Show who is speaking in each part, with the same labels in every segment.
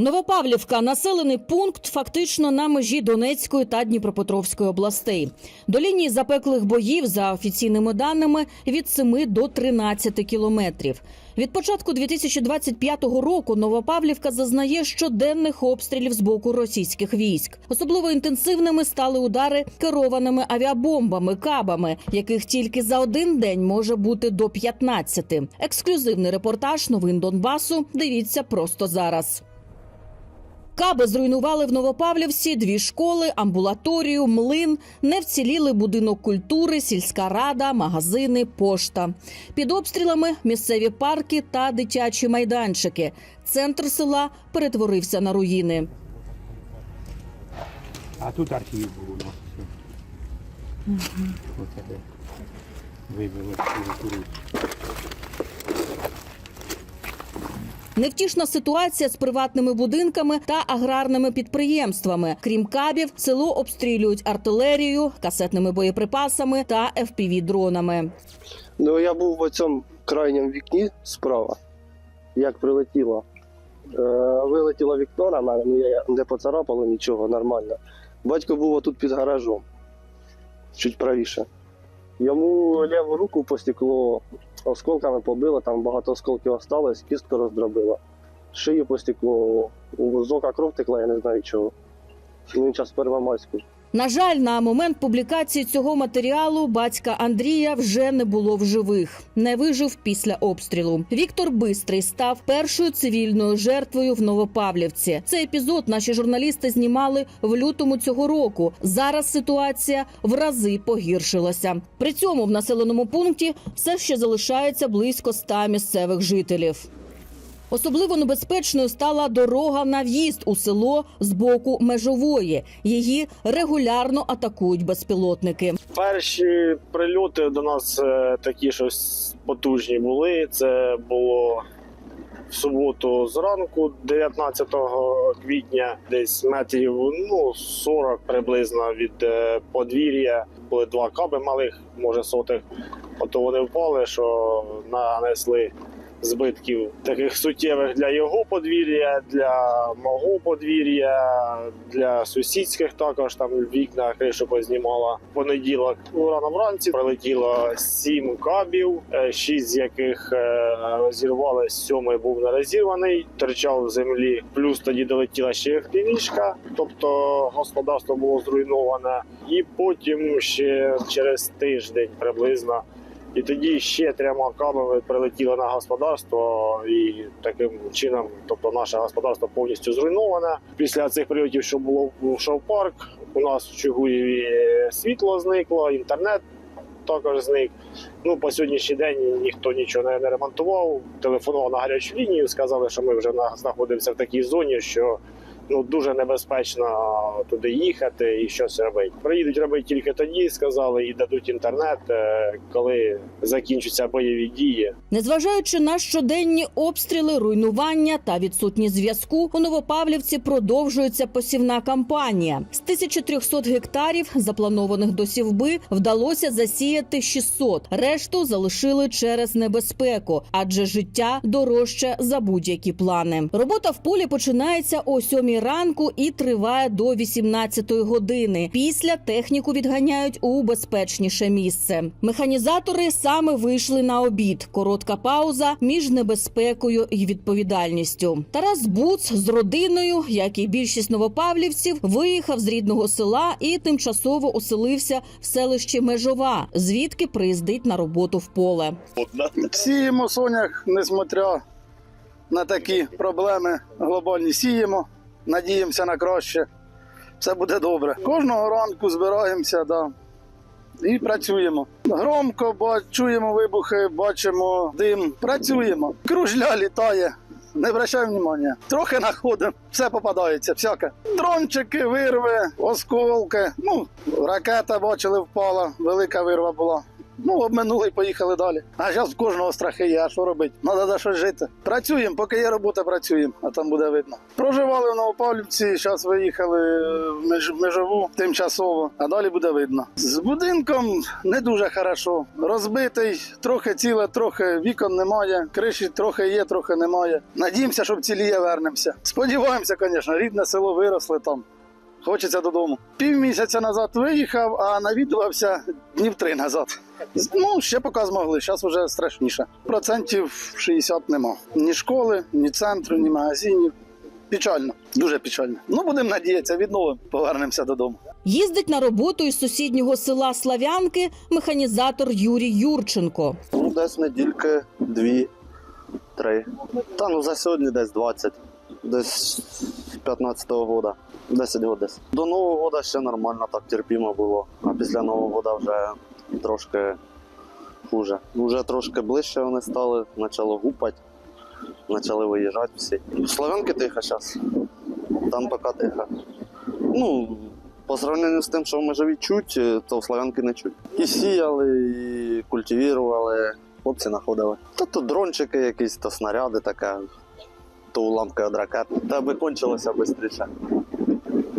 Speaker 1: Новопавлівка населений пункт фактично на межі Донецької та Дніпропетровської областей. До лінії запеклих боїв, за офіційними даними, від 7 до 13 кілометрів. Від початку 2025 року Новопавлівка зазнає щоденних обстрілів з боку російських військ. Особливо інтенсивними стали удари керованими авіабомбами, кабами, яких тільки за один день може бути до 15. Ексклюзивний репортаж новин Донбасу. Дивіться просто зараз. Каби зруйнували в Новопавлівці дві школи, амбулаторію, млин, не вціліли будинок культури, сільська рада, магазини, пошта. Під обстрілами місцеві парки та дитячі майданчики. Центр села перетворився на руїни.
Speaker 2: А тут архів був у нас. Угу. Оце де
Speaker 1: Невтішна ситуація з приватними будинками та аграрними підприємствами. Крім кабів, село обстрілюють артилерією, касетними боєприпасами та fpv дронами
Speaker 3: Ну, я був в цьому крайньому вікні справа, як прилетіло. Е, вилетіло вікно на мене, ну я не поцарапало нічого, нормально. Батько був отут під гаражом, чуть правіше. Йому ліву руку по стеклу осколками побило, там багато осколків осталось, кістку роздробило. Шию по стеклу, з ока кров текла, я не знаю чого. Він час первомайську.
Speaker 1: На жаль, на момент публікації цього матеріалу батька Андрія вже не було в живих. Не вижив після обстрілу. Віктор Бистрий став першою цивільною жертвою в Новопавлівці. Цей епізод наші журналісти знімали в лютому цього року. Зараз ситуація в рази погіршилася. При цьому в населеному пункті все ще залишається близько ста місцевих жителів. Особливо небезпечною стала дорога на в'їзд у село з боку межової. Її регулярно атакують безпілотники.
Speaker 4: Перші прильоти до нас е, такі щось потужні були. Це було в суботу зранку, 19 квітня, десь метрів ну 40 приблизно від е, подвір'я. Були два каби малих, може сотих. Ото вони впали, що нанесли збитків таких суттєвих для його подвір'я, для мого подвір'я, для сусідських також там вікна кришу познімала. В Понеділок рано вранці прилетіло сім кабів, е, шість з яких е, сьомий був не розірваний, торчав в землі. Плюс тоді долетіла ще півішка, тобто господарство було зруйноване. І потім ще через тиждень приблизно і тоді ще трьома камами прилетіло на господарство, і таким чином, тобто наше господарство повністю зруйноване. Після цих прильотів, що було в шоу-парк, у нас в Чугуєві світло зникло, інтернет також зник. Ну, по сьогоднішній день ніхто нічого не ремонтував. Телефонував на гарячу лінію, сказали, що ми вже на, знаходимося в такій зоні, що ну дуже небезпечно туди їхати і щось робити. Приїдуть робити тільки тоді, сказали, і дадуть інтернет, е, коли закінчаться бойові дії.
Speaker 1: Незважаючи на щоденні обстріли, руйнування та відсутність зв'язку, у Новопавлівці продовжується посівна кампанія. З 1300 гектарів, запланованих до сівби, вдалося засіяти 600. Решту залишили через небезпеку, адже життя дорожче за будь-які плани. Робота в полі починається о 7 ранку і триває до 18 години. Після техніку відганяють у безпечніше місце. Механізатори саме вийшли на обід. Коротка пауза між небезпекою і відповідальністю. Тарас Буц з родиною, як і більшість новопавлівців, виїхав з рідного села і тимчасово оселився в селищі Межова, звідки приїздить на роботу в поле.
Speaker 5: Сіємо сонях, несмотря на такі проблеми глобальні, сіємо, надіємося на краще. Все буде добре. Кожного ранку збираємося да, і працюємо. Громко чуємо вибухи, бачимо дим, працюємо. Кружля літає. Не обращаємо внимання. Трохи знаходимо, все попадається, всяке. Дрончики, вирви, осколки. Ну, ракета бачили, впала, велика вирва була. Ну, обминули і поїхали далі. А зараз в кожного страхи є, а що робити? Треба за щось жити. Працюємо, поки є робота, працюємо, а там буде видно. Проживали в Новопавлівці, зараз виїхали в Меж- межову тимчасово, а далі буде видно. З будинком не дуже хорошо. Розбитий, трохи ціле, трохи вікон немає. Криші трохи є, трохи немає. Надіємося, що вціліє вернемося. Сподіваємося, звісно, рідне село виросли там. Хочеться додому. Півмісяця назад виїхав, а навідувався днів три назад. Ну, ще поки змогли, зараз вже страшніше. Процентів 60 нема. Ні школи, ні центру, ні магазинів. Печально, дуже печально. Ну, будемо надіятися, відновимо, повернемося додому.
Speaker 1: Їздить на роботу із сусіднього села Славянки механізатор Юрій Юрченко.
Speaker 6: Ну, десь недільки, дві, три. Та ну за сьогодні десь 20, десь з 15-го года. 10 років десь. До Нового года ще нормально, так терпімо було. А після Нового года вже трошки хуже. Вже трошки ближче вони стали, почало гупати, почали виїжджати всі. Славянки тихо зараз. Там поки тихо. Ну, по сравненню з тим, що в межові чуть, то в Славянки не чуть. І сіяли, і культивірували, хлопці знаходили. Та то дрончики якісь, то снаряди таке, то уламка від. Та би кончилося швидше,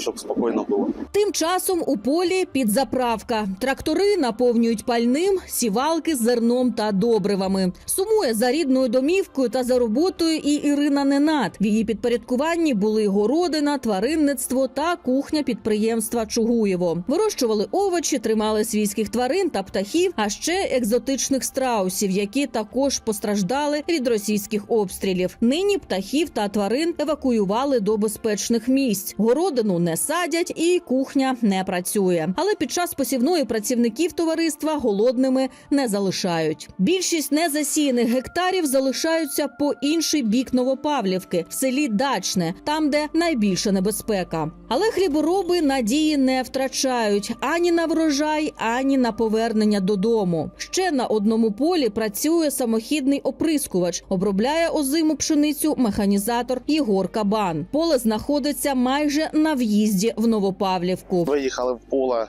Speaker 6: щоб спокійно було.
Speaker 1: Тим часом у полі підзаправка. Трактори наповнюють пальним, сівалки з зерном та добривами. Сумує за рідною домівкою та за роботою і Ірина Ненат. В її підпорядкуванні були городина, тваринництво та кухня підприємства Чугуєво. Вирощували овочі, тримали свійських тварин та птахів, а ще екзотичних страусів, які також постраждали від російських обстрілів. Нині птахів та тварин евакуювали до безпечних місць. Городину не садять і кухня не працює. Але під час посівної працівників товариства голодними не залишають. Більшість незасіяних гектарів залишаються по інший бік Новопавлівки в селі Дачне, там, де найбільша небезпека. Але хлібороби надії не втрачають ані на врожай, ані на повернення додому. Ще на одному полі працює самохідний оприскувач. Обробляє озиму пшеницю механізатор Єгор Кабан. Поле знаходиться майже на в'їзді в Новопавлівку.
Speaker 7: Виїхали в поле,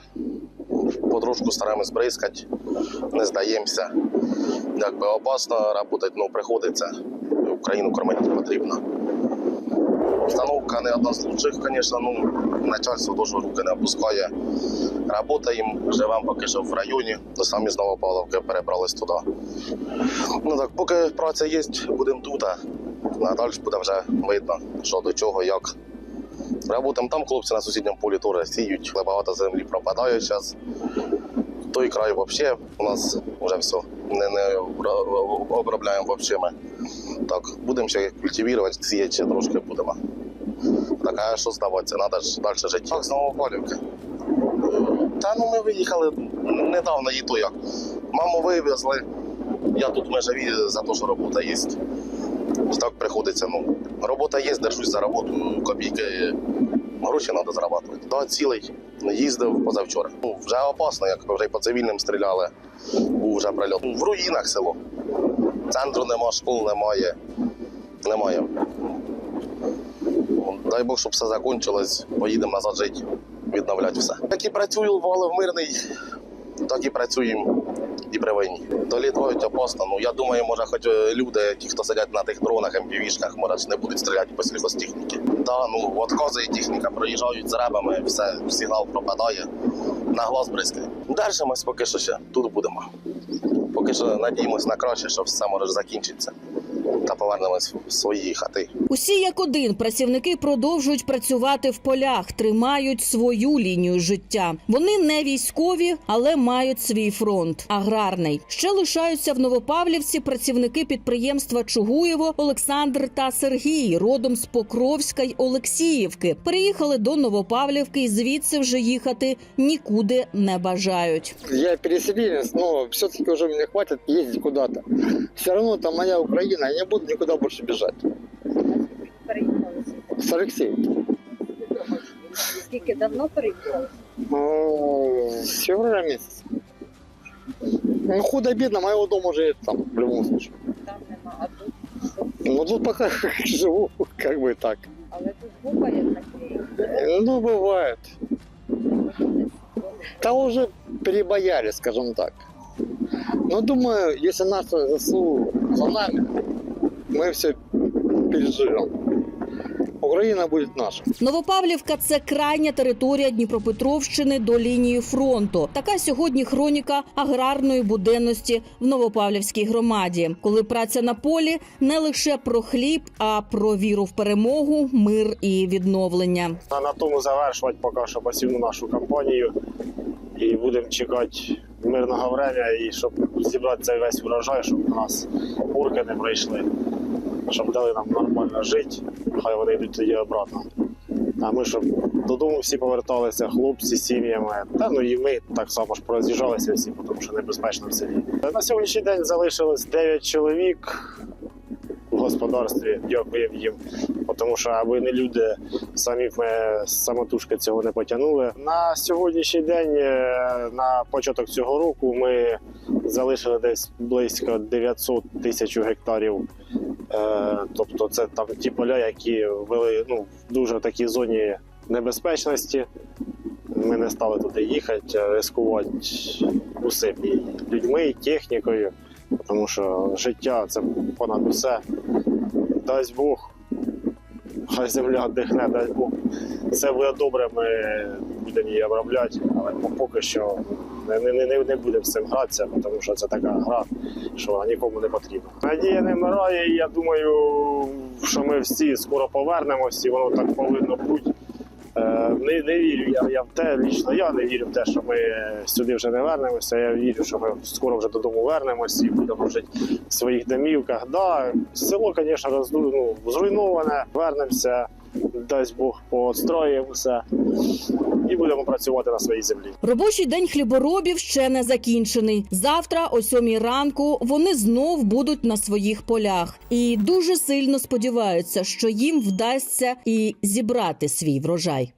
Speaker 7: потрошку стараємось бризкати, не здаємося. Якби опасно працювати, ну приходиться. Україну кормити потрібно. Установка не одна з лучших, звісно, ну, начальство теж руки не опускає. Работаємо, живемо поки що в районі, то самі з Новопавловки перебрались туди. Ну так, поки праця є, будемо тут, а далі буде вже видно, що до чого, як. Работаємо там, хлопці на сусідньому полі теж сіють, але багато землі пропадає зараз. Той край взагалі у нас вже все. Не, не обробляємо взагалі ми. Так, будемо ще культивувати, сіяти ще трошки будемо. Так, а що здаватися, треба ж далі жити. Так, з Новопалівки. Та ну ми виїхали недавно і то як. Маму вивезли. Я тут межові за те, що робота є. Так приходиться, ну, робота є, держусь за роботу, копійки, гроші треба зарабатувати. Да, цілий їздив позавчора. Ну, вже опасно, як вже й по цивільним стріляли. Був вже прильот. В руїнах село. Центру нема, школ немає. Немає. Дай Бог, щоб все закінчилось, поїдемо назад жити, відновляти все. Так і працюю вали в мирний, так і працюємо і при війні. То літають опасно. Ну я думаю, може, хоч е, люди, ті, хто сидять на тих дронах, МПВ-шках, може, не будуть стріляти по сільхозтехніки. Та ну відказує техніка, проїжджають з ребами, все, сигнал пропадає, на глаз бризкає. Держимось поки що ще, тут будемо. Поки що надіємось на краще, що все може закінчитися. Та повернемось в свої хати.
Speaker 1: Усі як один працівники продовжують працювати в полях, тримають свою лінію життя. Вони не військові, але мають свій фронт аграрний. Ще лишаються в Новопавлівці працівники підприємства Чугуєво Олександр та Сергій, родом з Покровська й Олексіївки. Переїхали до Новопавлівки і звідси вже їхати нікуди не бажають.
Speaker 8: Я переселенец, но все-таки уже мне хватит ездить куда-то. Все равно это моя Украина, я не буду никуда больше бежать. С Алексеем.
Speaker 9: Скільки давно переїхали?
Speaker 8: Ну, с февраля месяца. Ну, худо-бедно, моего дома уже нет там, в любом случае.
Speaker 9: Там нема, а тут що?
Speaker 8: Ну, тут пока живу, как бы так.
Speaker 9: Але тут гупає такий.
Speaker 8: Ну, бывает. Да уже перебояли, скажем так. Ну, думаю, если наше ЗСУ за нами, мы все переживем. Украина будет наша.
Speaker 1: Новопавлівка це крайня територія Дніпропетровщини до лінії фронту. Така сьогодні хроніка аграрної буденності в Новопавлівській громаді, коли праця на полі не лише про хліб, а про віру в перемогу, мир і відновлення.
Speaker 4: А на тому завершувати поки що посівну нашу кампанію. І будемо чекати мирного времени, і щоб зібрати цей весь урожай, щоб у нас бурки не прийшли, щоб дали нам нормально жити, хай вони йдуть тоді обратно. А ми щоб додому всі поверталися, хлопці з сім'ями. Та ну і ми так само ж пороз'їжджалися всі, тому що небезпечно в селі. На сьогоднішній день залишилось 9 чоловік в господарстві. Дякуємо їм. Тому що аби не люди, самі б ми самотужки цього не потягнули. На сьогоднішній день, е, на початок цього року, ми залишили десь близько 900 тисяч гектарів. Е, Тобто, це там ті поля, які вели ну, в дуже такій зоні небезпечності. Ми не стали туди їхати, усім і людьми, технікою, тому що життя це понад усе. Дасть Бог, хай земля дихне, дай Бог. Це буде добре, ми будемо її обробляти, але поки що не, не, не, не будемо з цим гратися, тому що це така гра, що нікому не потрібна. Надія не вмирає, і я думаю, що ми всі скоро повернемось, і воно так повинно бути. Е, Не, не вірю я, я в те, лічно я не вірю в те, що ми сюди вже не вернемося. Я вірю, що ми скоро вже додому вернемось і будемо жити в своїх домівках. Да, село, звісно, розду, ну, зруйноване, вернемося, дасть Бог поотстроїмося і будемо працювати на своїй землі.
Speaker 1: Робочий день хліборобів ще не закінчений. Завтра, о сьомій ранку, вони знов будуть на своїх полях і дуже сильно сподіваються, що їм вдасться і зібрати свій врожай.